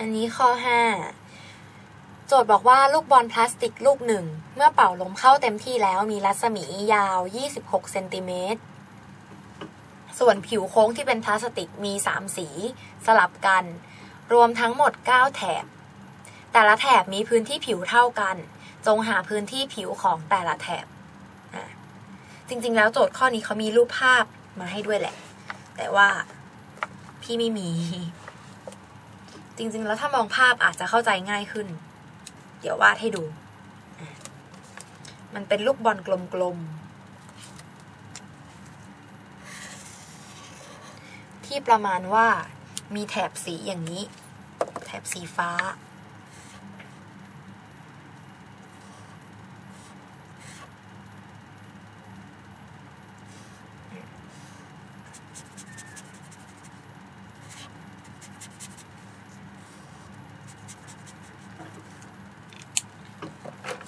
อันนี้ข้อ 5 โจทย์บอกว่าลูกบอลพลาสติกลูกหนึ่ง เมื่อเป่าลมเข้าเต็มที่แล้วมีรัศมียาว 26 เซนติเมตร ส่วนผิวโค้งที่เป็นพลาสติกมี 3 สีสลับกัน รวมทั้งหมด 9 แถบ แต่ละแถบมีพื้นที่ผิวเท่ากัน จงหาพื้นที่ผิวของแต่ละแถบ จริงๆ แล้วโจทย์ข้อนี้เขามีรูปภาพมาให้ด้วยแหละ แต่ว่าพี่ไม่มี จริง ๆ แล้วถ้ามองภาพอาจจะเข้าใจง่ายขึ้น เดี๋ยววาดให้ดู มันเป็นลูกบอลกลมๆ ที่ประมาณว่ามีแถบสีอย่างนี้ แถบสีฟ้า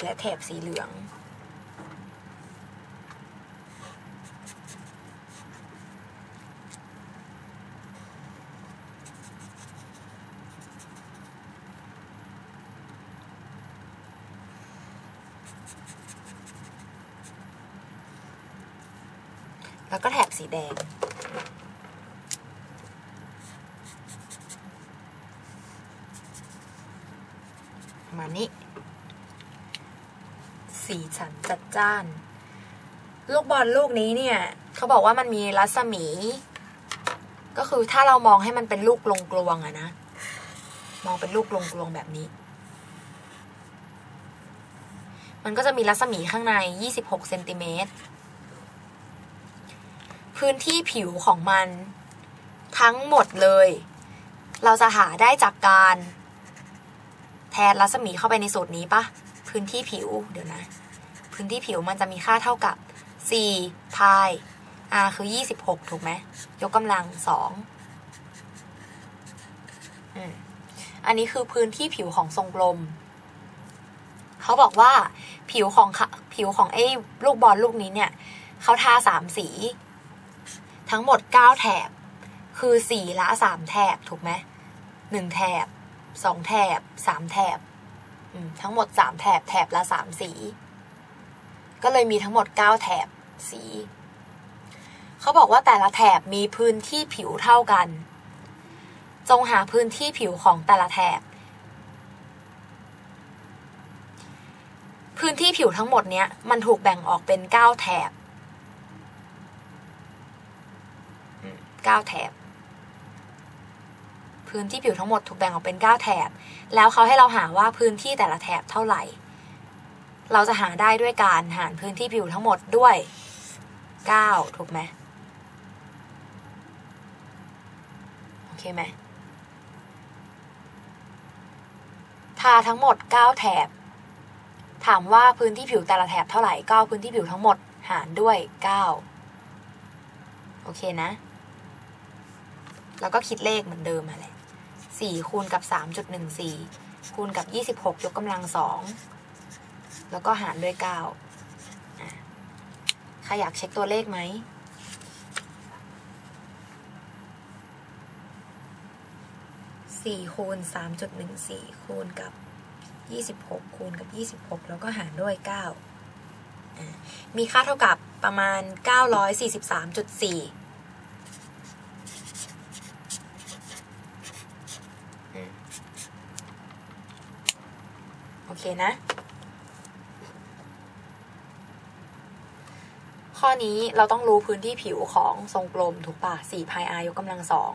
และแถบสีเหลือง แล้วก็แถบสีแดงประมาณนี้ สีสันจัดจ้าน ลูกบอลลูกนี้เนี่ยเขาบอกว่ามันมีรัศมี ก็คือถ้าเรามองให้มันเป็นลูกกลวงๆอะนะ มองเป็นลูกกลวงๆแบบนี้ มันก็จะมีรัศมีข้างใน 26เซนติเมตรพื้นที่ผิวของมัน ทั้งหมดเลย เราจะหาได้จากการ แทนรัศมีเข้าไปในสูตรนี้ปะ พื้นที่ผิวเดี๋ยวนะ พื้นที่ผิวมันจะมีค่าเท่ากับ 4 พาย r คือ 26 ถูกไหม ยกกำลัง2อืมอันนี้คือพื้นที่ผิวของทรงกลม เขาบอกว่าผิวของผิวของไอ้ลูกบอลลูกนี้เนี่ย เขาทาสามสี ทั้งหมด9แถบ คือสีละ3แถบถูกไหมหนึ่งแถบสองแถบสามแถบ ทั้งหมดสามแถบแถบละสามสี ก็เลยมีทั้งหมดเก้าแถบสีเขาบอกว่าแต่ละแถบมีพื้นที่ผิวเท่ากัน จงหาพื้นที่ผิวของแต่ละแถบ พื้นที่ผิวทั้งหมดเนี้ยมันถูกแบ่งออกเป็นเก้าแถบเก้าแถบ พื้นที่ผิวทั้งหมดถูกแบ่งออกเป็น 9 แถบ แล้วเขาให้เราหาว่าพื้นที่แต่ละแถบเท่าไหร่ เราจะหาได้ด้วยการหารพื้นที่ผิวทั้งหมดด้วย 9 ถูกไหมโอเคไหมทาทั้งหมด 9 แถบ ถามว่าพื้นที่ผิวแต่ละแถบเท่าไหร่ก็เอาพื้นที่ผิวทั้งหมดหารด้วย 9 โอเคนะ แล้วก็คิดเลขเหมือนเดิมมาแหละ 4 คูณกับ 3.14 คูณกับ 26 ยกกำลัง 2 แล้วก็หารด้วย 9 ใครอยากเช็คตัวเลขไหมสี่คูณสามจุดหนึ่งสี่คูณกับยี่สิบหกคูณกับยี่สิบหกแล้วก็หารด้วยเก้ามีค่าเท่ากับประมาณเก้าร้อยสี่สิบสามจุดสี่ โอเคนะ ข้อนี้เราต้องรู้พื้นที่ผิวของทรงกลมถูกป่ะ4พาย r ยกกำลังสอง